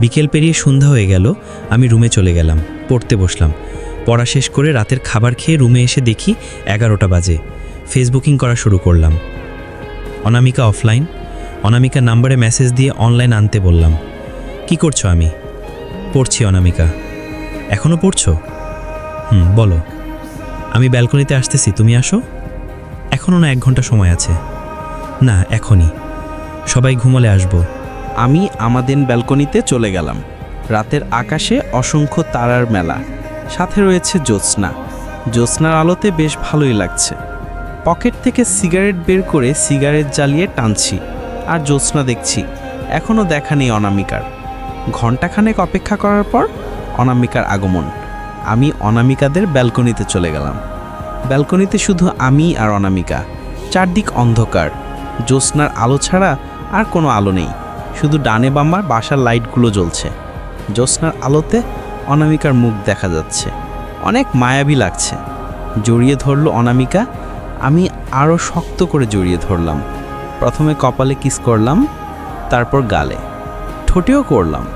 বিকেল পেরিয়ে সন্ধ্যা হয়ে গেল, আমি রুমে চলে গেলাম, পড়তে বসলাম। পড়া শেষ করে রাতের খাবার খেয়ে রুমে এসে দেখি এগারোটা বাজে। ফেসবুকিং করা শুরু করলাম। অনামিকা অফলাইন অনামিকা নাম্বারে মেসেজ দিয়ে অনলাইন আনতে বললাম, কি করছ আমি? পড়ছি অনামিকা। এখনও পড়ছো? হুম, বলো। আমি ব্যালকনিতে আসতেছি, তুমি আসো? এখনও না, এক ঘণ্টা সময় আছে। না, এখনই। সবাই ঘুমলে আসব। আমি আমাদের ব্যালকনিতে চলে গেলাম। রাতের আকাশে অসংখ্য তারার মেলা। সাথে রয়েছে জ্যোৎস্না। জ্যোৎস্নার আলোতে বেশ ভালোই লাগছে। পকেট থেকে সিগারেট বের করে সিগারেট জ্বালিয়ে টানছি আর জ্যোৎস্না দেখছি। এখনও দেখা নেই অনামিকার। ঘণ্টাখানেক অপেক্ষা করার পর অনামিকার আগমন। আমি অনামিকাদের ব্যালকনিতে চলে গেলাম। ব্যালকনিতে শুধু আমি আর অনামিকা। চারদিক অন্ধকার। জ্যোৎস্নার আলো ছাড়া আর কোনো আলো নেই। শুধু ডানে বাম্মার বাসার লাইটগুলো জ্বলছে। জ্যোৎস্নার আলোতে অনামিকার মুখ দেখা যাচ্ছে। অনেক মায়াবী লাগছে। জড়িয়ে ধরলো অনামিকা। আমি আরও শক্ত করে জড়িয়ে ধরলাম। প্রথমে কপালে কিস করলাম, তারপর গালে। ঠোঁটেও করলাম।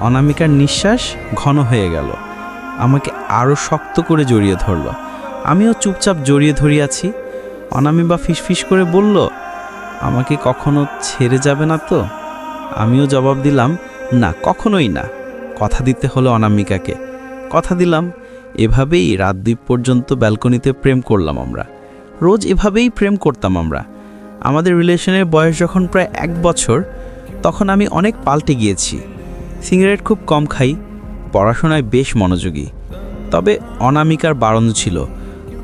অনামিকার নিঃশ্বাস ঘন হয়ে গেল। আমাকে আরও শক্ত করে জড়িয়ে ধরলো। আমিও চুপচাপ জড়িয়ে ধরিয়াছি। অনামিবা ফিসফিস করে বলল, আমাকে কখনো ছেড়ে যাবে না তো? আমিও জবাব দিলাম, না, কখনোই না। কথা দিতে হলো অনামিকাকে। কথা দিলাম, এভাবেই রাত দুই পর্যন্ত ব্যালকনিতে প্রেম করলাম আমরা। রোজ এভাবেই প্রেম করতাম আমরা। আমাদের রিলেশনের বয়স যখন প্রায় এক বছর, তখন আমি অনেক পাল্টে গিয়েছি। সিগারেট খুব কম খাই, পড়াশোনায় বেশ মনোযোগী। তবে অনামিকার বারণ ছিল,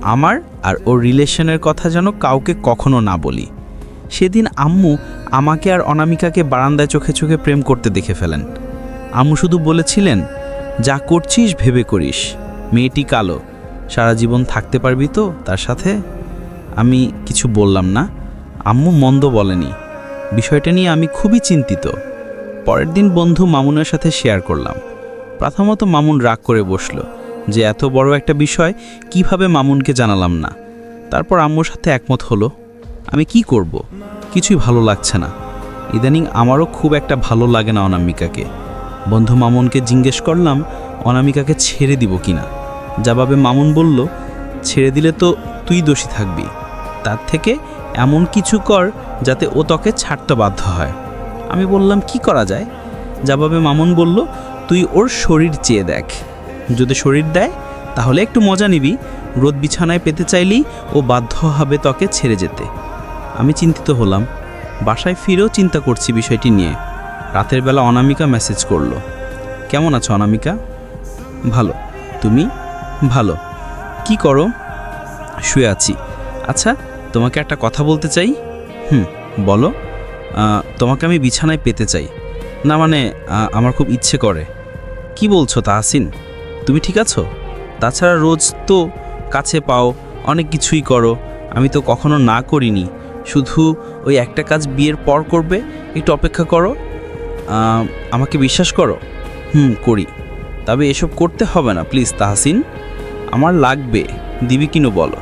আমার আর ওর রিলেশনের কথা যেন কাউকে কখনো না বলি। সেদিন আম্মু আমাকে আর অনামিকাকে বারান্দায় চোখে চোখে প্রেম করতে দেখে ফেলেন। আম্মু শুধু বলেছিলেন, যা করছিস, ভেবে করিস। মেয়েটি কালো। সারা জীবন থাকতে পারবি তো তার সাথে? আমি কিছু বললাম না। আম্মু মন্দ বলেনি। বিষয়টা নিয়ে আমি খুবই চিন্তিত। পরের দিন বন্ধু মামুনের সাথে শেয়ার করলাম। প্রথমত মামুন রাগ করে বসল যে, এত বড় একটা বিষয়, কীভাবে মামুনকে জানালাম না? তারপর আম্মুর সাথে একমত হলো। আমি কি করব? কিছুই ভালো লাগছে না। ইদানিং আমারও খুব একটা ভালো লাগে না অনামিকাকে। বন্ধু মামুনকে জিজ্ঞেস করলাম, অনামিকাকে ছেড়ে দিব কিনা? জবাবে মামুন বলল, ছেড়ে দিলে তো তুই দোষী থাকবি। তার থেকে এমন কিছু কর যাতে ও তোকে ছাড়তে বাধ্য হয়। আমি বললাম, কি করা যায়? জবাবে মামুন বলল, তুই ওর শরীর চেয়ে দেখ। যদি শরীর দেয়, তাহলে একটু মজা নিবি। রোদ বিছানায় পেতে চাইলেই ও বাধ্য হবে তোকে ছেড়ে যেতে। আমি চিন্তিত হলাম। বাসায় ফিরেও চিন্তা করছি বিষয়টি নিয়ে। রাতের বেলা অনামিকা মেসেজ করল। কেমন আছো অনামিকা? ভালো। তুমি? ভালো। কি করো? শুয়ে আছি। আচ্ছা তোমাকে একটা কথা বলতে চাই? হুম, বলো। তোমাকে আমি বিছানায় পেতে চাই। না মানে আমার খুব ইচ্ছে করে। কি বলছো তাহসিন তুমি ঠিক আছো? তাছাড়া রোজ তো কাছে পাও, অনেক কিছুই করো। আমি তো কখনো না করিনি। শুধু ওই একটা কাজ বিয়ের পর করবে, একটু অপেক্ষা করো। আমাকে বিশ্বাস করো। হুম, করি। তবে এসব করতে হবে না, প্লিজ, তাহসিন। আমার লাগবে। দিবি কিনো বলো।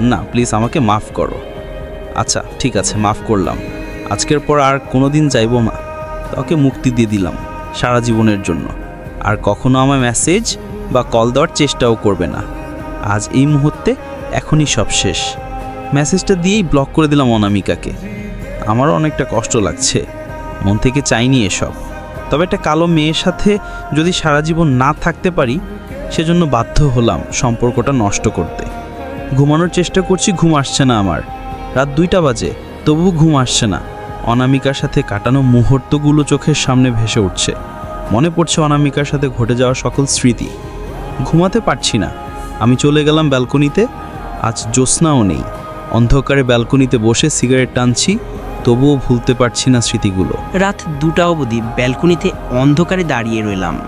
না, প্লিজ, আমাকে মাফ করো। আচ্ছা ঠিক আছে, মাফ করলাম। আজকের পর আর কোনো দিন যাইব না। তোকে মুক্তি দিয়ে দিলাম, সারা জীবনের জন্য। আর কখনো আমার মেসেজ বা কল দেওয়ার চেষ্টাও করবে না। আজ এই মুহূর্তে এখনই সব শেষ। মেসেজটা দিয়েই ব্লক করে দিলাম অনামিকাকে। আমারও অনেকটা কষ্ট লাগছে। মন থেকে চাইনি এসব। তবে একটা কালো মেয়ের সাথে যদি সারা জীবন না থাকতে পারি, সেজন্য বাধ্য হলাম সম্পর্কটা নষ্ট করতে। ঘুমানোর চেষ্টা করছি, ঘুম আসছে না আমার। রাত দুইটা বাজে, তবুও ঘুম আসছে না। অনামিকার সাথে কাটানো মুহূর্তগুলো চোখের সামনে ভেসে উঠছে। মনে পড়ছে অনামিকার সাথে ঘটে যাওয়া সকল স্মৃতি। ঘুমাতে পারছি না। আমি চলে গেলাম ব্যালকনিতে। আজ জ্যোৎস্নাও নেই। অন্ধকারে ব্যালকনিতে বসে সিগারেট টানছি, তবুও ভুলতে পারছি না স্মৃতিগুলো। রাত দুটা অবধি ব্যালকনিতে অন্ধকারে দাঁড়িয়ে রইলাম।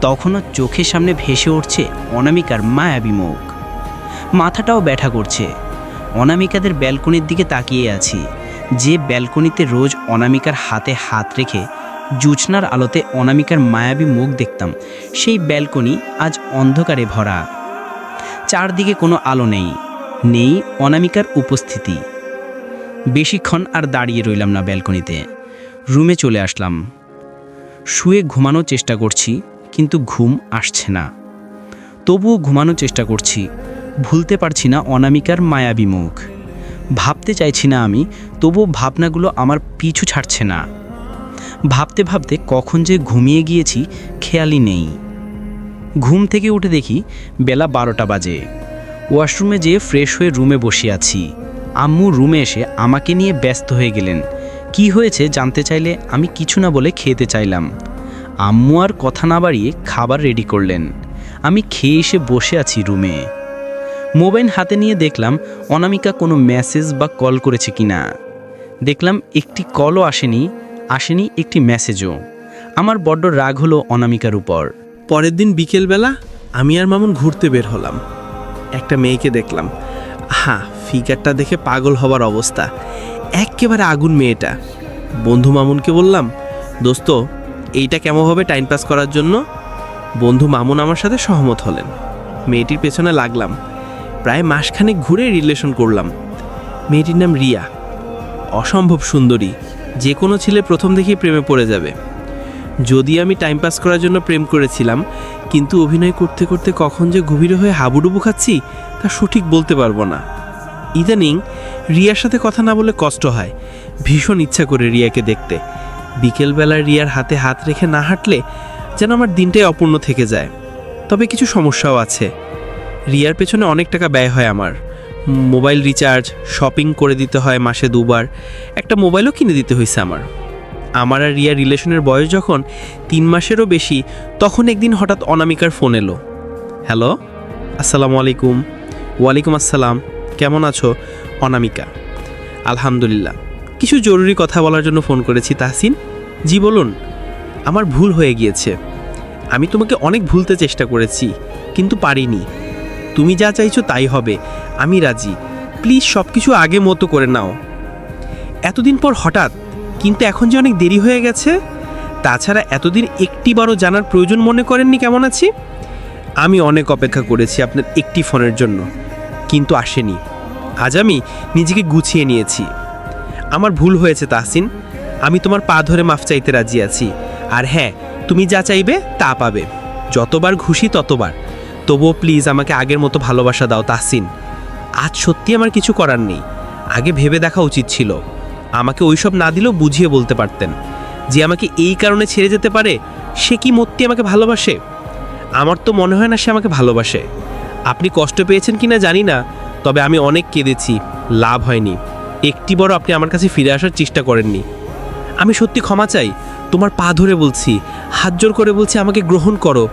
তখনও চোখের সামনে ভেসে উঠছে অনামিকার মায়াবী মুখ। মাথাটাও ব্যথা করছে। অনামিকাদের ব্যালকনির দিকে তাকিয়ে আছি। যে ব্যালকনিতে রোজ অনামিকার হাতে হাত রেখে জুছনার আলোতে অনামিকার মায়াবী মুখ দেখতাম, সেই ব্যালকনি আজ অন্ধকারে ভরা। চারদিকে কোনো আলো নেই। নেই অনামিকার উপস্থিতি। বেশিক্ষণ আর দাঁড়িয়ে রইলাম না ব্যালকনিতে। রুমে চলে আসলাম। শুয়ে ঘুমানোর চেষ্টা করছি, কিন্তু ঘুম আসছে না। তবুও ঘুমানোর চেষ্টা করছি। ভুলতে পারছি না অনামিকার মায়াবী মুখ। ভাবতে চাইছি না আমি, তবুও ভাবনাগুলো আমার পিছু ছাড়ছে না। ভাবতে ভাবতে কখন যে ঘুমিয়ে গিয়েছি, খেয়ালই নেই। ঘুম থেকে উঠে দেখি বেলা বারোটা বাজে। ওয়াশরুমে যেয়ে ফ্রেশ হয়ে রুমে বসে আছি। আম্মু রুমে এসে আমাকে নিয়ে ব্যস্ত হয়ে গেলেন। কি হয়েছে জানতে চাইলে আমি কিছু না বলে খেতে চাইলাম। আম্মু আর কথা না বাড়িয়ে খাবার রেডি করলেন। আমি খেয়ে এসে বসে আছি রুমে। মোবাইল হাতে নিয়ে দেখলাম অনামিকা কোনো মেসেজ বা কল করেছে কিনা। দেখলাম একটি কলও আসেনি আসেনি একটি মেসেজও। আমার বড্ড রাগ হলো অনামিকার উপর। পরের দিন বিকেলবেলা আমি আর মামুন ঘুরতে বের হলাম। একটা মেয়েকে দেখলাম। হ্যাঁ ফিগারটা দেখে পাগল হবার অবস্থা। একেবারে আগুন মেয়েটা। বন্ধু মামুনকে বললাম, দোস্ত, এইটা কেমন হবে টাইম পাস করার জন্য? বন্ধু মামুন আমার সাথে সহমত হলেন। মেয়েটির পেছনে লাগলাম। প্রায় মাসখানেক ঘুরে রিলেশন করলাম। মেয়েটির নাম রিয়া। অসম্ভব সুন্দরী। যে কোনো ছেলে প্রথম দেখেই প্রেমে পড়ে যাবে। যদি আমি টাইম পাস করার জন্য প্রেম করেছিলাম, কিন্তু অভিনয় করতে করতে কখন যে গভীর হয়ে হাবুডুবু খাচ্ছি, তা সঠিক বলতে পারব না। ইদানিং রিয়ার সাথে কথা না বলে কষ্ট হয়। ভীষণ ইচ্ছা করে রিয়াকে দেখতে। বিকেলবেলা রিয়ার হাতে হাত রেখে না হাঁটলে যেন আমার দিনটাই অপূর্ণ থেকে যায়। তবে কিছু সমস্যাও আছে। রিয়ার পেছনে অনেক টাকা ব্যয় হয় আমার। মোবাইল রিচার্জ, শপিং করে দিতে হয় মাসে দুবার। একটা মোবাইলও কিনে দিতে হয়েছে আমার। আমার আর রিয়া রিলেশনের বয়স যখন তিন মাসেরও বেশি, তখন একদিন হঠাৎ অনামিকার ফোন এলো। হ্যালো? আসসালামু আলাইকুম। ওয়ালাইকুম আসসালাম। কেমন আছো? অনামিকা। আলহামদুলিল্লাহ। কিছু জরুরি কথা বলার জন্য ফোন করেছি, তাহসিন। জি, বলুন। আমার ভুল হয়ে গিয়েছে। আমি তোমাকে অনেক ভুলতে চেষ্টা করেছি, কিন্তু পারিনি। তুমি যা চাইছো তাই হবে। আমি রাজি। প্লিজ সব কিছু আগে মতো করে নাও। এতদিন পর হঠাৎ কিন্তু এখন যে অনেক দেরি হয়ে গেছে, তাছাড়া এতদিন একটিবারও জানার প্রয়োজন মনে করেননি কেমন আছি? আমি অনেক অপেক্ষা করেছি আপনার একটি ফোনের জন্য, কিন্তু আসেনি। আজ আমি নিজেকে গুছিয়ে নিয়েছি। আমার ভুল হয়েছে, তাহসিন। আমি তোমার পা ধরে মাফ চাইতে রাজি আছি। আর হ্যাঁ তুমি যা চাইবে, তা পাবে। যতবার ঘুষি ততবার। তবুও প্লিজ আমাকে আগের মতো ভালোবাসা দাও, তাহসিন। আজ সত্যি আমার কিছু করার নেই। আগে ভেবে দেখা উচিত ছিল। আমাকে ওইসব না দিলেও বুঝিয়ে বলতে পারতেন যে আমাকে এই কারণে ছেড়ে যেতে পারে, সে কি মত্তি আমাকে ভালোবাসে? আমার তো মনে হয় না সে আমাকে ভালোবাসে। আপনি কষ্ট পেয়েছেন কিনা জানি না, তবে আমি অনেক কেঁদেছি, লাভ হয়নি। একটি বড় আপনি আমার কাছে ফিরে আসার চেষ্টা করেননি। আমি সত্যি ক্ষমা চাই, তোমার পা ধরে বলছি, হাত জোর করে বলছি আমাকে গ্রহণ করো।